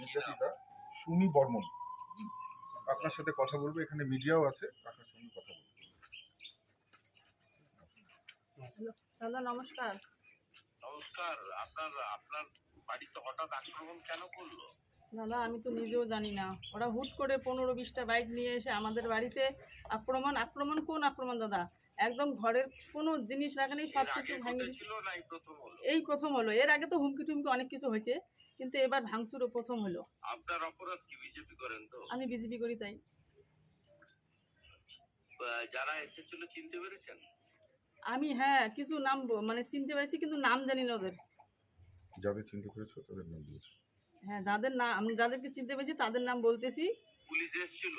নির্যাতিতা সুমি বর্মন আপনার সাথে কথা বলব এখানে মিডিয়াও আছে আপনার সঙ্গে কথা বলব। দাদা নমস্কার। নমস্কার আপনার আপনার বাড়িতে হঠাৎ আক্রমণ কেন করল? দাদা আমি তো নিজেও জানি না। ওরা হুট করে পনেরো বিশটা বাইক নিয়ে এসে আমাদের বাড়িতে আক্রমণ আক্রমণ কোন আক্রমণ দাদা? একদম ঘরের কোনো জিনিস রাখেনি সব কিছু ভাঙিয়ে এই প্রথম হলো। এর আগে তো হুমকি টুমকি অনেক কিছু হয়েছে। কিন্তু এবার ভাঙচুরও প্রথম হলো। আপনার অপরাধ কি বিজেপি করেন তো? আমি বিজেপি করি তাই। যারা এসেছিল চিনতে পেরেছেন? আমি হ্যাঁ কিছু নাম মানে চিনতে পেরেছি কিন্তু নাম জানি না ওদের। যাদের চিন্তা করেছ তাদের নাম দিয়েছ। হ্যাঁ যাদের নাম আমি যাদেরকে চিনতে পেরেছি তাদের নাম বলতেছি। পুলিশ এসেছিল?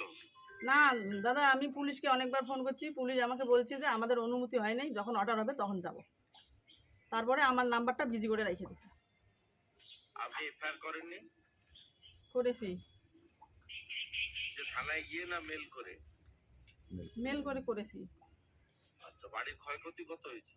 না দাদা আমি পুলিশকে অনেকবার ফোন করছি। পুলিশ আমাকে বলছে যে আমাদের অনুমতি হয় নাই যখন অর্ডার হবে তখন যাব। তারপরে আমার নাম্বারটা বিজি করে রেখে দিছে আপনি এফআইআর করেননি? করেছি। যে থানায় গিয়ে না মেল করে? মেল করে করেছি। আচ্ছা বাড়ির ক্ষয়ক্ষতি কত হয়েছে?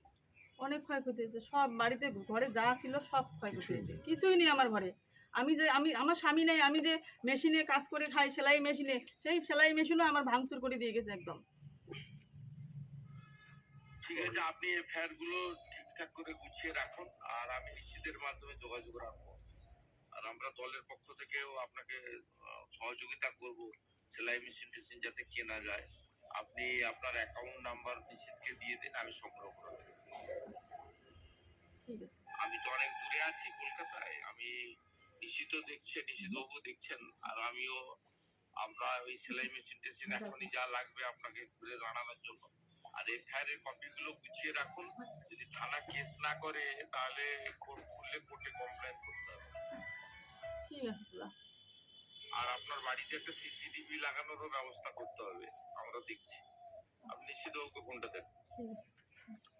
অনেক ক্ষয়ক্ষতি হয়েছে সব বাড়িতে ঘরে যা ছিল সব ক্ষয়ক্ষতি হয়েছে। কিছুই নেই আমার ঘরে। আমি যে আমি আমার স্বামী নেই আমি যে মেশিনে কাজ করে খাই সেলাই মেশিনে সেই সেলাই মেশিনও আমার ভাঙচুর করে দিয়ে গেছে একদম। ঠিক আছে আপনি এফআইআরগুলো ঠিকঠাক করে গুছিয়ে রাখুন আর আমি নিশ্চিতের মাধ্যমে যোগাযোগ রাখব। আর আমরা দলের পক্ষ থেকেও আপনাকে সহযোগিতা করব সেলাই মেশিন টেশিন যাতে কেনা যায়। আপনি আপনার অ্যাকাউন্ট নাম্বার নিশ্চিতকে দিয়ে দিন আমি সংগ্রহ করে। আমি তো অনেক দূরে আছি কলকাতায়। আমি নিশ্চিত দেখছেন নিশ্চিত বাবু দেখছেন। আর আমিও আমরা ওই সেলাই মেশিন টেশিন এখনই যা লাগবে আপনাকে ঘুরে জানানোর জন্য। আর এফআইআর এর কপি গুলো গুছিয়ে রাখুন। যদি থানা কেস না করে তাহলে কোর্ট খুললে কোর্টে কমপ্লেন ঠিক আছে আর আপনার বাড়িতে একটা সিসিটিভি লাগানোরও ব্যবস্থা করতে হবে আমরা দেখছি। আপনি বাবুকে ফোনটা দেখুন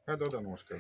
হ্যাঁ দাদা নমস্কার।